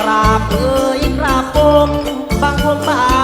กราบเอ่ยกราบปมบางคมบา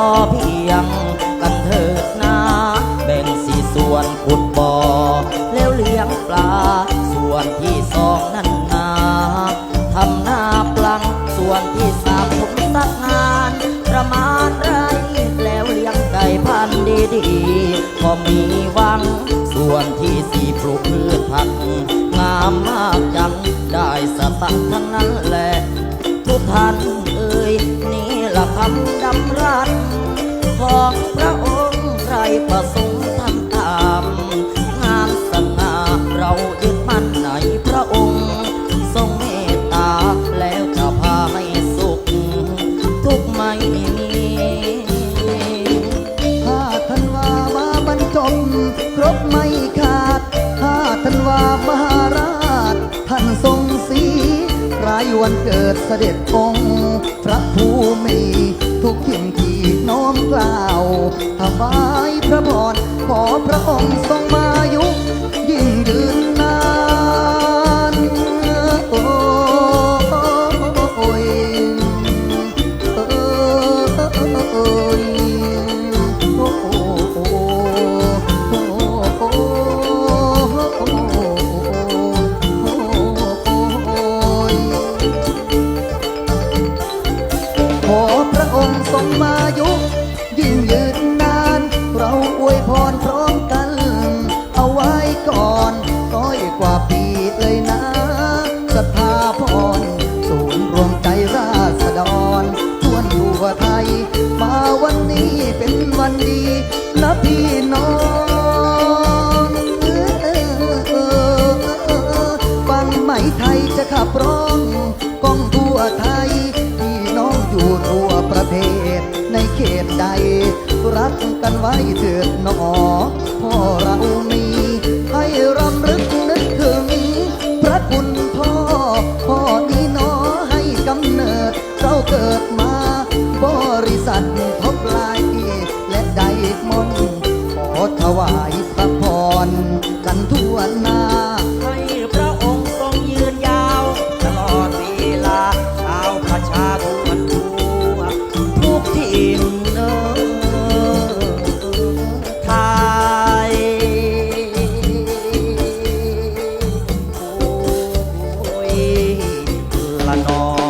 อเพียงกันเถิดนาแบ่งสี่ส่วนขุดบ่อแล้วเลี้ยงปลา ส่วนที่สองนั่นนาทำนาปลัง ส่วนที่สามผมสักงาน ประมาณไรแล้วเลี้ยงไก่พันธุ์ดีก็มีวัง ส่วนที่สี่ปลูกพืชผัก งามมากจังได้สตังทั้งนั้นแหละ ทุกท่านเอ่ยนี่ละคำดำรัสของพระองค์ใครประสงค์ทำตามงามสง่าเรายึดมั่นในพระองค์ ทรงเมตตาแล้วจะพาให้สุข ทุกไม่มีถ้าท่านว่ามาบรรจบครบไม่ขาดถ้าท่านว่ามหาราชท่านทรงสีายวันเกิดเสด็จองค์ พระภูมิทุกทิ่งที่น้อมกล่าวถวายพระพรขอพระองค์ จะขับร้องกองทั่วไทยพี่น้องอยู่ทั่วประเทศ ในเขตใด รักกันไว้เถิดหนอพ่อเรามี ให้รำลึกนึกถึง พระคุณพ่อ พ่อนี้หนอให้กำเนิด เราเกิดมา บริษัททบลายและไดมนด์ขอถวายพระพรกันทวนนา I know.